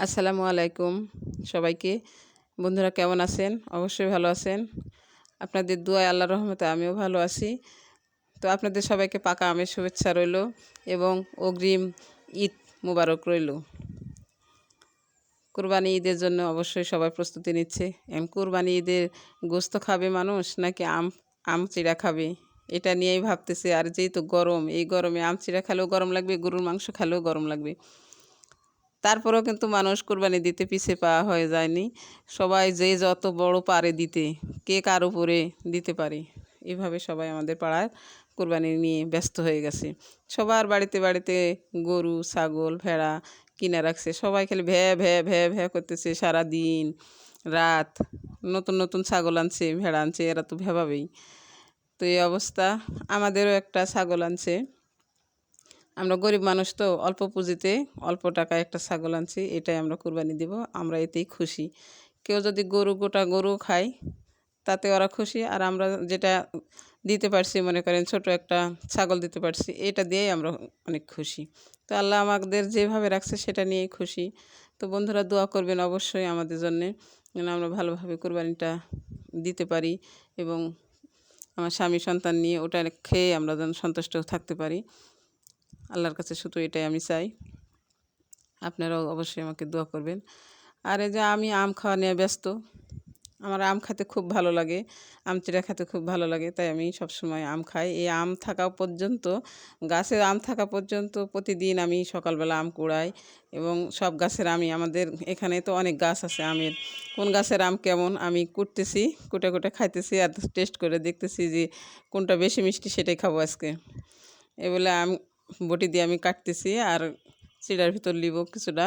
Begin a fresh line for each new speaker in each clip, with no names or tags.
আসসালামু আলাইকুম সবাইকে। বন্ধুরা কেমন আছেন? অবশ্যই ভালো আছেন। আপনাদের দুয়ায় আল্লাহ রহমতে আমিও ভালো আছি। তো আপনাদের সবাইকে পাকা আমের শুভেচ্ছা রইল এবং অগ্রিম ঈদ মুবারক রইল। কুরবানি ঈদের জন্য অবশ্যই সবাই প্রস্তুতি নিচ্ছে। এখন কুরবানি ঈদের গোস্ত খাবে মানুষ নাকি আম আম চিড়া খাবে? এটা নিয়েই ভাবতেছে। আর যেহেতু গরম, এই গরমে আম চিড়া খেলেও গরম লাগবে, গরুর মাংস খেলেও গরম লাগবে। তারপরেও কিন্তু মানুষ কোরবানি দিতে পিছে পাওয়া হয়ে যায়নি। সবাই যে যত বড় পারে দিতে, কে কার উপরে দিতে পারে, এভাবে সবাই আমাদের পাড়ায় কোরবানি নিয়ে ব্যস্ত হয়ে গেছে। সবার বাড়িতে বাড়িতে গরু, ছাগল, ভেড়া কিনে রাখছে। সবাই খালি ভ্যা ভ্যা ভ্যা ভ্যা করতেছে সারা দিন রাত। নতুন নতুন ছাগল আনছে, ভেড়া আনছে, এরা তো ভেবাবেই। তো এই অবস্থা। আমাদেরও একটা ছাগল আনছে। আমরা গরিব মানুষ তো অল্প পুঁজিতে অল্প টাকায় একটা ছাগল আনছি, এটাই আমরা কুরবানি দিব, আমরা এতেই খুশি। কেউ যদি গরু, গোটা গরু খায়, তাতে ওরা খুশি। আর আমরা যেটা দিতে পারছি, মনে করেন ছোট একটা ছাগল দিতে পারছি, এটা দিয়েই আমরা অনেক খুশি। তো আল্লাহ আমাদের যেভাবে রাখছে, সেটা নিয়েই খুশি। তো বন্ধুরা, দোয়া করবেন অবশ্যই আমাদের জন্যে, যেন আমরা ভালোভাবে কোরবানিটা দিতে পারি এবং আমার স্বামী সন্তান নিয়ে ওটা খেয়ে আমরা যেন সন্তুষ্ট থাকতে পারি। আল্লাহর কাছে শুধু এটাই আমি চাই। আপনারাও অবশ্যই আমাকে দোয়া করবেন। আর এই যে আমি আম খাওয়া নিয়ে ব্যস্ত, আমার আম খেতে খুব ভালো লাগে, আম চিড়া খেতে খুব ভালো লাগে, তাই আমি সব সময় আম খাই। এই আম থাকা পর্যন্ত গাছের আম থাকা পর্যন্ত প্রতিদিন আমি সকালবেলা আম কুড়াই এবং সব গাছের আমি, আমাদের এখানে তো অনেক গাছ আছে আমের। কোন গাছের আম কেমন আমি কুটতেছি, কুটে কুটে খাইতেছি আর টেস্ট করে দেখতেছি যে কোনটা বেশি মিষ্টি সেটাই খাব আজকে। এ বলে আম বটি দিয়ে আমি কাটতেছি আর চিড়ার ভিতর নিব কিছুটা।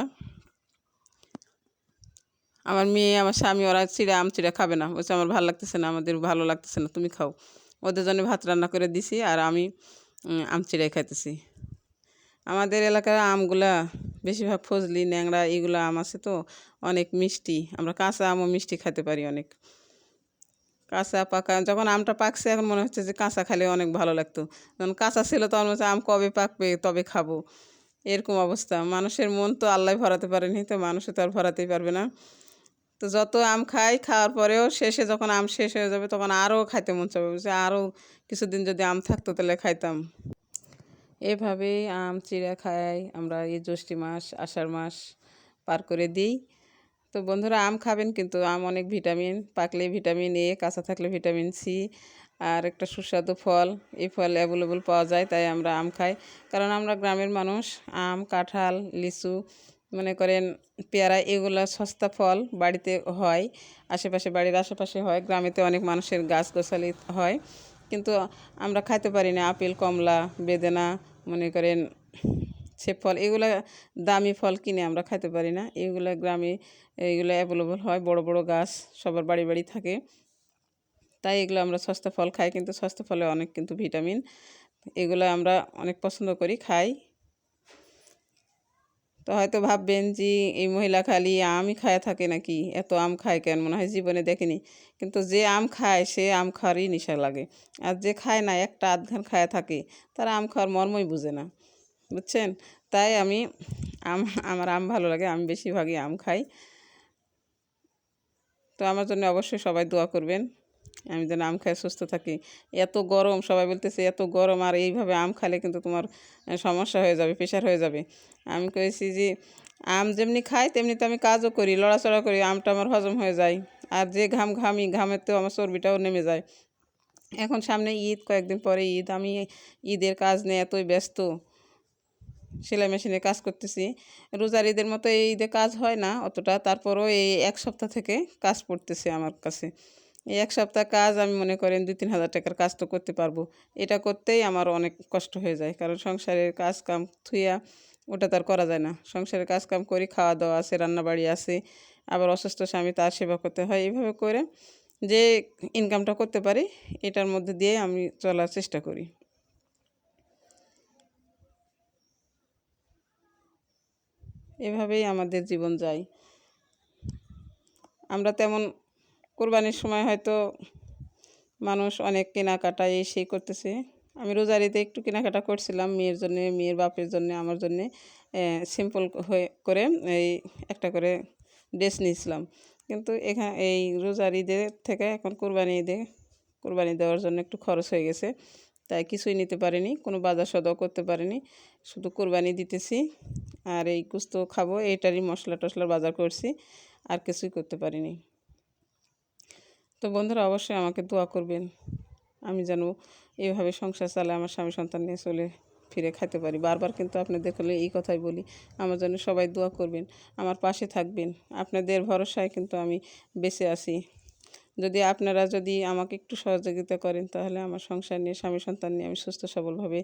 আমার মেয়ে, আমার স্বামী, ওরা চিড়া, আম চিড়া খাবে না। বলছে, আমার ভালো লাগতেছে না, আমাদের ভালো লাগতেছে না, তুমি খাও। ওদের জন্য ভাত রান্না করে দিছি আর আমি আম চিড়াই খাইতেছি। আমাদের এলাকার আমগুলা বেশিরভাগ ফজলি ন্যাংরা এগুলো আম আছে তো, অনেক মিষ্টি। আমরা কাঁচা আমও মিষ্টি খেতে পারি অনেক। কাঁচা পাকা, যখন আমটা পাকছে, এখন মনে হচ্ছে যে কাঁচা খেলে অনেক ভালো লাগতো। যখন কাঁচা ছিল, তখন হচ্ছে আম কবে পাকবে, তবে খাব। এরকম অবস্থা। মানুষের মন তো আল্লাহ ভরাতে পারেনি, তো মানুষও তো আর ভরাতেই পারবে না। তো যত আম খাই, খাওয়ার পরেও শেষে যখন আম শেষ হয়ে যাবে, তখন আরও খাইতে মন চাবে। যে আরও কিছুদিন যদি আম থাকতো, তাহলে খাইতাম। এভাবেই আম চিড়া খাই, আমরা এই জ্যৈষ্ঠী মাস, আষাঢ় মাস পার করে দিই। তো বন্ধুরা আম খাবেন কিন্তু আম অনেক ভিটামিন, পাকলে ভিটামিন এ, কাঁচা থাকলে ভিটামিন সি আর একটা সুস্বাদু ফল, এই ফল অ্যাভেলেবল পাওয়া যায়, তাই আমরা আম খাই। কারণ আমরা গ্রামের মানুষ, আম, কাঁঠাল, লিচু, মনে করেন পেয়ারা এগুলো সস্তা ফল বাড়িতে হয়, আশেপাশে বাড়ির আশেপাশে হয়, গ্রামেতে অনেক মানুষের গাছ গোছালি হয়। কিন্তু আমরা খাইতে পারি না, আপেল, কমলা, বেদেনা, মনে করেন সে ফল, এগুলো দামি ফল কিনে আমরা খাইতে পারি না। এগুলো গ্রামে এইগুলো অ্যাভেলেবল হয়, বড় বড় গাছ সবার বাড়ি বাড়ি থাকে। তাই এগুলো আমরা সস্তা ফল খাই, কিন্তু সস্তা ফলে অনেক কিন্তু ভিটামিন এগুলো আমরা অনেক পছন্দ করি, খাই। তো হয়তো ভাববেন যে এই মহিলা খালি আমই খায় থাকে নাকি? এত আম খায় কেন? মনে হয় জীবনে দেখেনি। কিন্তু যে আম খায়, সে আম খাওয়ারই নেশা লাগে। আর যে খায় না, একটা আধ ঘান খায় থাকে, তারা আম খাওয়ার মর্মই বুঝে না। বুঝছেন? তাই আমি আম, আমার আম ভালো লাগে, আমি বেশিরভাগই আম খাই। তো আমার জন্য অবশ্যই সবাই দোয়া করবেন, আমি যেন আম খাই সুস্থ থাকি। এত গরম, সবাই বলতেছে এত গরম, আর এইভাবে আম খালে কিন্তু তোমার সমস্যা হয়ে যাবে, প্রেশার হয়ে যাবে। আমি কয়েছি যে, আম যেমনি খাই, তেমনি তো আমি কাজও করি, লড়াচড়া করি, আমটা আমার হজম হয়ে যায়। আর যে ঘাম ঘামি ঘামের তো আমার চর্বিটাও নেমে যায়। এখন সামনে ঈদ, কয়েকদিন পরে ঈদ, আমি ঈদের কাজ নিয়ে এতই ব্যস্ত। সেলাই মেশিনে কাজ করতেছি। রোজার ঈদের মতো এই ঈদে কাজ হয় না অতটা। তারপরও এই এক সপ্তাহ থেকে কাজ পড়তেছে আমার কাছে। এই এক সপ্তাহ কাজ আমি মনে করেন দুই, তিন হাজার টাকার কাজ তো করতে পারব। এটা করতেই আমার অনেক কষ্ট হয়ে যায়। কারণ সংসারের কাজ কাম থুইয়া ওটা তার করা যায় না। সংসারের কাজ কাম করি খাওয়া দাওয়া আছে, রান্নাবাড়ি আছে, আবার অসুস্থ স্বামী তার সেবা করতে হয়। এইভাবে করে যে ইনকামটা করতে পারি, এটার মধ্যে দিয়ে আমি চলার চেষ্টা করি। এভাবেই আমাদের জীবন যায়। আমরা তেমন কোরবানির সময় হয়তো মানুষ অনেক কেনাকাটা এই সেই করতেছে। আমি রোজারিতে একটু কেনাকাটা করছিলাম মেয়ের জন্যে, মেয়ের বাপের জন্যে, আমার জন্যে সিম্পল হয়ে করে এই একটা করে ড্রেস নিয়েছিলাম। কিন্তু এখানে এই রোজার ঈদের থেকে এখন কোরবানি ঈদে কোরবানি দেওয়ার জন্য একটু খরচ হয়ে গেছে। তাই কিছুই নিতে পারিনি, কোনো বাজার সদাও করতে পারিনি। শুধু কোরবানি দিতেছি আর এই কুস্ত খাব, এইটারই মশলা টশলার বাজার করছি, আর কিছুই করতে পারিনি। তো বন্ধুরা, অবশ্যই আমাকে দোয়া করবেন, আমি যেন এইভাবে সংসার চালে আমার স্বামী সন্তান নিয়ে চলে ফিরে খাইতে পারি। বারবার কিন্তু আপনাদের হলে এই কথাই বলি, আমার জন্য সবাই দোয়া করবেন, আমার পাশে থাকবেন, আপনাদের ভরসায় কিন্তু আমি বেঁচে আছি। যদি আপনারা যদি আমাকে একটু সহযোগিতা করেন, তাহলে আমার সংসার নিয়ে, স্বামী সন্তান নিয়ে আমি সুস্থ সবলভাবে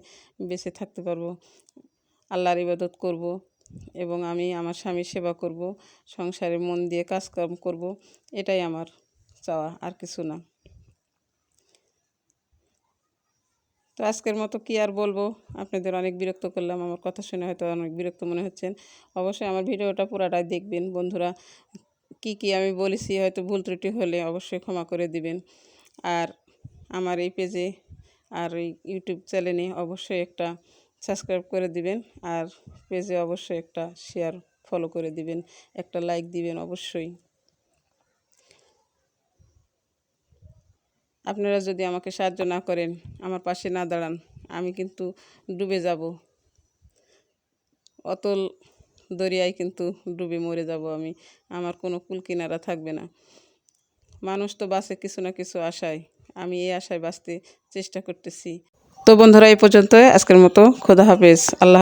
বেঁচে থাকতে পারব। আল্লাহর ইবাদত করব এবং আমি আমার স্বামীর সেবা করব, সংসারে মন দিয়ে কাজকর্ম করব, এটাই আমার চাওয়া, আর কিছু না। তো আজকের মতো কি আর বলব? আপনাদের অনেক বিরক্ত করলাম, আমার কথা শুনে হয়তো অনেক বিরক্ত মনে হচ্ছেন। অবশ্যই আমার ভিডিওটা পুরাটাই দেখবেন। বন্ধুরা কি কি আমি বলেছি, হয়তো ভুল ত্রুটি হলে অবশ্যই ক্ষমা করে দিবেন। আর আমার এই পেজে আর এই ইউটিউব চ্যানেলে অবশ্যই একটা সাবস্ক্রাইব করে দিবেন। আর পেজে অবশ্যই একটা শেয়ার ফলো করে দিবেন, একটা লাইক দিবেন অবশ্যই। আপনারা যদি আমাকে সাহায্য না করেন, আমার পাশে না দাঁড়ান, আমি কিন্তু ডুবে যাব। অতল দরিয়ায় কিন্তু ডুবে মরে যাব আমি। আমার কোনো কুল কিনারা থাকবে না। মানুষ তো বাসে কিছু না কিছু আশায়। আমি এই আশায় বাঁচতে চেষ্টা করতেছি। তো বন্ধুরা, এই পর্যন্ত আজকের মতো খোদা হাফেজ। আল্লাহ